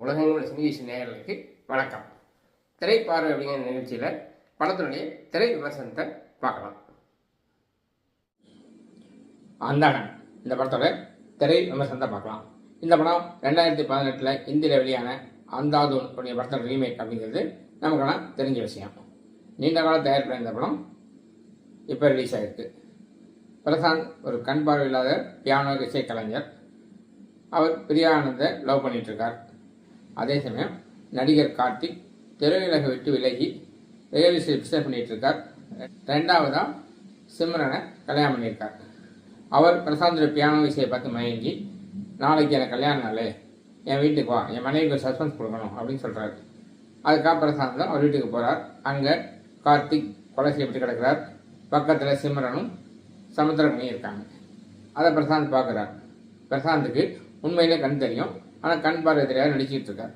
உலகங்கள் சினிகேஷி நேயர்களுக்கு வணக்கம். திரைப்பார்வை அப்படிங்கிற நிகழ்ச்சியில் படத்தினுடைய திரை விமர்சனத்தை பார்க்கலாம். அந்தாகன் இந்த படத்தோட திரை விமர்சனத்தை பார்க்கலாம். இந்த படம் ரெண்டாயிரத்தி பதினெட்டில் இந்தியில் வெளியான அந்தாதூன் உடைய படத்தோட ரீமேக் அப்படிங்கிறது நமக்கெல்லாம் தெரிஞ்ச விஷயம். நீண்ட கால தயாரிப்பில் இந்த படம் இப்போ ரிலீஸ் ஆகிருக்கு பிரசாந்த் ஒரு கண் பார்வையில்லாத பியானோ இசை கலைஞர். அவர் பிரியானந்த லவ் பண்ணிகிட்ருக்கார் அதே சமயம் நடிகர் கார்த்திக் திரையுலகை விட்டு விலகி ரியல் எஸ்டேட் பிஸ்னஸ் பண்ணிட்டு இருக்கார் ரெண்டாவதாக சிம்ரனை கல்யாணம் பண்ணியிருக்கார். அவர் பிரசாந்தோட பியானோ இசையை பார்த்து மயங்கி நாளைக்கு எனக்கு கல்யாணம் நாள். என் வீட்டுக்கு வா. என் மனைவிக்கு சஸ்பென்ஸ் கொடுக்கணும் அப்படின்னு சொல்கிறாரு அதுக்காக பிரசாந்தம் அவர் வீட்டுக்கு போகிறார் அங்கே கார்த்திக் கொலை செய்யப்பட்டு கிடக்கிறார். பக்கத்தில் சிம்ரனும் சமுத்திரம் இருக்காங்க. அதை பிரசாந்த் பார்க்குறார். பிரசாந்துக்கு உண்மையிலே கண் தெரியும். ஆனால் கண் பார்வை தெரியாத நடிச்சிட்டு இருக்கார்.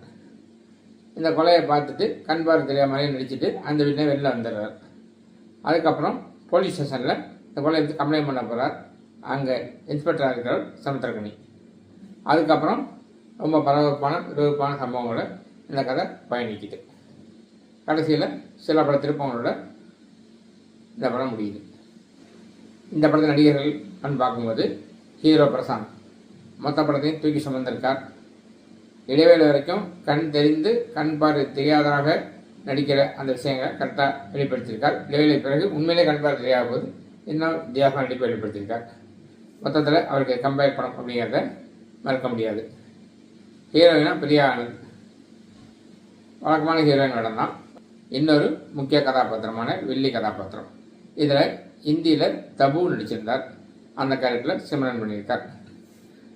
இந்த கொலையை பார்த்துட்டு கண் பார்வை தெரியாத மாதிரியே நடிச்சுட்டு அந்த வீட்டில் வெளில வந்துடுறார். அதுக்கப்புறம் போலீஸ் ஸ்டேஷனில் இந்த கொலையை எடுத்து கம்ப்ளைண்ட் பண்ண போகிறார் அங்கே இன்ஸ்பெக்டராக இருக்கிறவர் சமுத்திரக்கணி அதுக்கப்புறம் ரொம்ப பரபரப்பான விறுவிறுப்பான சம்பவங்களோட இந்த கதை பயணிக்குது கடைசியில் சில பல திருப்பங்களோட இந்த படம் முடியுது. இந்த படத்தில் நடிகர்கள் அப்படின்னு பார்க்கும்போது ஹீரோ பிரசாந்த். மொத்த படத்தையும் தூக்கி சுமந்திருக்கார். இடைவேளை வரைக்கும் கண் தெரிந்து கண் பார்வை தெரியாததாக நடிக்கிற அந்த விஷயங்களை கரெக்டாக வெளிப்படுத்தியிருக்கார். இடைவேளை பிறகு உண்மையிலே கண் பார்வை தெரியாத போது இன்னும் வித்தியாசமாக நடிப்பை வெளிப்படுத்தியிருக்கார்? மொத்தத்தில் அவருக்கு கம்பேர் படம் அப்படிங்கிறத மறக்க முடியாது. ஹீரோயினா பிரியா ஆனந்த் வழக்கமான ஹீரோயின் வேடம் தான். இன்னொரு முக்கிய கதாபாத்திரமான வெள்ளி கதாபாத்திரம். இதில் இந்தியில் தபு நடிச்சிருந்தார். அந்த கேரக்டரில் சிம்ரன் பண்ணியிருக்கார்.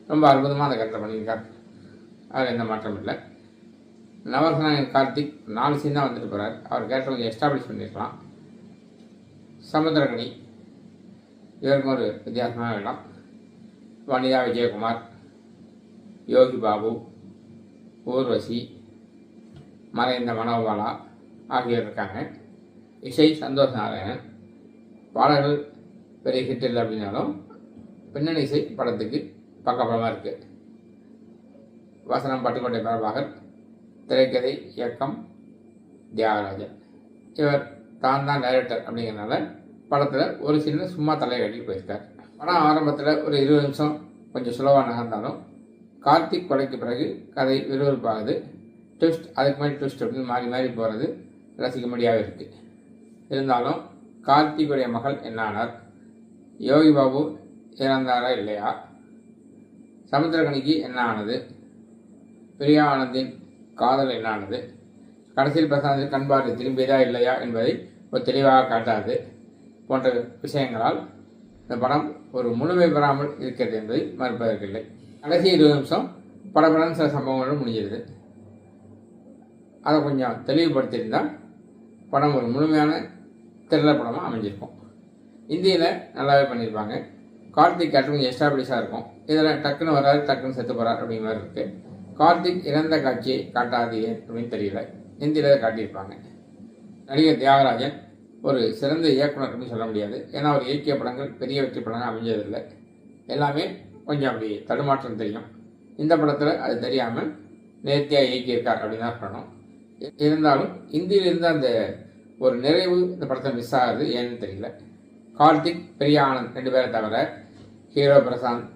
ரொம்ப அற்புதமாக அந்த கேரக்டர் பண்ணியிருக்கார். அதில் எந்த மாற்றம் இல்லை. நவரசனாயன் கார்த்திக் நாலு சீன் தான் வந்துட்டு போகிறார் அவர் கேரக்டர் கொஞ்சம் எஸ்டாப்ளிஷ் பண்ணியிருக்கலாம் சமுத்திரகனி இவருக்கும் ஒரு வித்தியாசமான இடம். வனிதா விஜயகுமார் யோகி பாபு ஊர்வசி மறைந்த மனோபாலா ஆகியோர் இருக்காங்க. இசை சந்தோஷ் நாராயணன் பாடல்கள் பெரிய ஹிட் இல்லை அப்படின்னாலும் பின்னணி இசை படத்துக்கு பக்கபலமாக இருக்குது வசனம் பட்டுக்கோட்டை பிரபாகர் திரைக்கதை இயக்கம் தியாகராஜன் இவர் தான் தான் டைரக்டர் அப்படிங்கிறனால படத்தில் ஒரு சின்ன சும்மா தலையை கட்டிட்டு போயிருக்கார். படம் ஆரம்பத்தில் ஒரு இருபது நிமிஷம் கொஞ்சம் சுலவாக நகர்ந்தாலும் கார்த்திக் கொலைக்கு பிறகு கதை விறுவிறுப்பாகுது. ட்விஸ்ட் அதுக்கு மாதிரி ட்விஸ்ட் அப்படின்னு மாறி மாறி போகிறது ரசிக்கும்படியாக இருக்குது இருந்தாலும் கார்த்திக்குடைய மகள் என்னானார் யோகி பாபு இறந்தாரா இல்லையா? சமுத்திரகனிக்கு என்ன ஆனது? பிரியானந்தின் காதல் என்ன ஆனது கடைசியில் பிரசாந்தின் கண்பார்வை திரும்பியதா இல்லையா என்பதை ஒரு தெளிவாக காட்டாது போன்ற விஷயங்களால் இந்த படம் ஒரு முழுமை பெறாமல் இருக்கிறது என்பதை மறுப்பதற்கில்லை. கடைசி இருபது நிமிஷம் படப்படம் சில சம்பவங்களும் முடிஞ்சது. அதை கொஞ்சம் தெளிவுபடுத்தியிருந்தால் படம் ஒரு முழுமையான திரள படமாக அமைஞ்சிருக்கும். இந்தியில் நல்லாவே பண்ணியிருப்பாங்க. கார்த்திக் கேரக்டர் கொஞ்சம் எஸ்டாப்ளிஷாக இருக்கும். இதில் டக்குன்னு வராது டக்குன்னு செத்து போகிறார் அப்படிங்கிற மாதிரி இருக்குது கார்த்திக் இறந்த காட்சியை காட்டாது அப்படின்னு தெரியல. ஹிந்தியில் காட்டியிருப்பாங்க. நடிகர் தியாகராஜன் ஒரு சிறந்த இயக்குனர் அப்படின்னு சொல்ல முடியாது. ஏன்னா அவர் இயக்கிய படங்கள் பெரிய வெற்றி படங்கள் அமைஞ்சதில்லை. எல்லாமே கொஞ்சம் அப்படி தடுமாற்றம் தெரியும். இந்த படத்தில் அது தெரியாமல் நேர்த்தியாக இயக்கியிருக்கார் அப்படின்னு தான் சொல்லணும். இருந்தாலும் இந்தியிலிருந்து அந்த ஒரு நிறைவு இந்த படத்தில் மிஸ் ஆகுது. ஏன்னு தெரியல. கார்த்திக் பெரிய ஆனந்த் ரெண்டு பேரை தவிர ஹீரோ பிரசாந்த்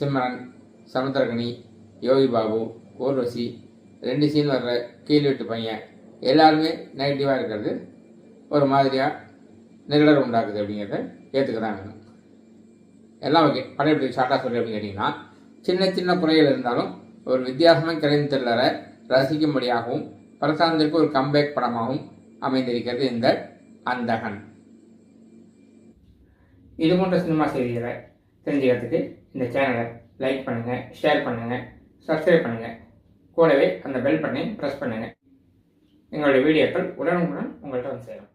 சிம்ரன் சமுத்திரகனி யோகி பாபு ஊர்வசி ரெண்டு சீன் வர்ற கீழ் வீட்டு பையன். எல்லாருமே நெகட்டிவாக இருக்கிறது. ஒரு மாதிரியாக நெருடல் உண்டாக்குது அப்படிங்கிறத ஏற்றுக்க தான் வேணும் எல்லாம் ஓகே படம் எப்படி ஷார்ட்டாக சொல்லி அப்படின்னு கேட்டிங்கன்னா சின்ன சின்ன குறைகள் இருந்தாலும் ஒரு வித்தியாசமாக கிடைந்த த்ரில்லரை ரசிக்கும்படியாகவும் பிரசாந்திற்கு ஒரு கம்பேக் படமாகவும் அமைந்திருக்கிறது இந்த அந்தகன். இது போன்ற சினிமா செய்திகளை தெரிஞ்சுக்கிறதுக்கு இந்த சேனலை லைக் பண்ணுங்கள் ஷேர் பண்ணுங்கள் சப்ஸ்கிரைப் பண்ணுங்கள் கூடவே அந்த பெல் பட்டனை ப்ரெஸ் பண்ணுங்கள் எங்களுடைய வீடியோக்கள் உடனுக்குடன் உங்கள்கிட்ட வந்து சேரும்.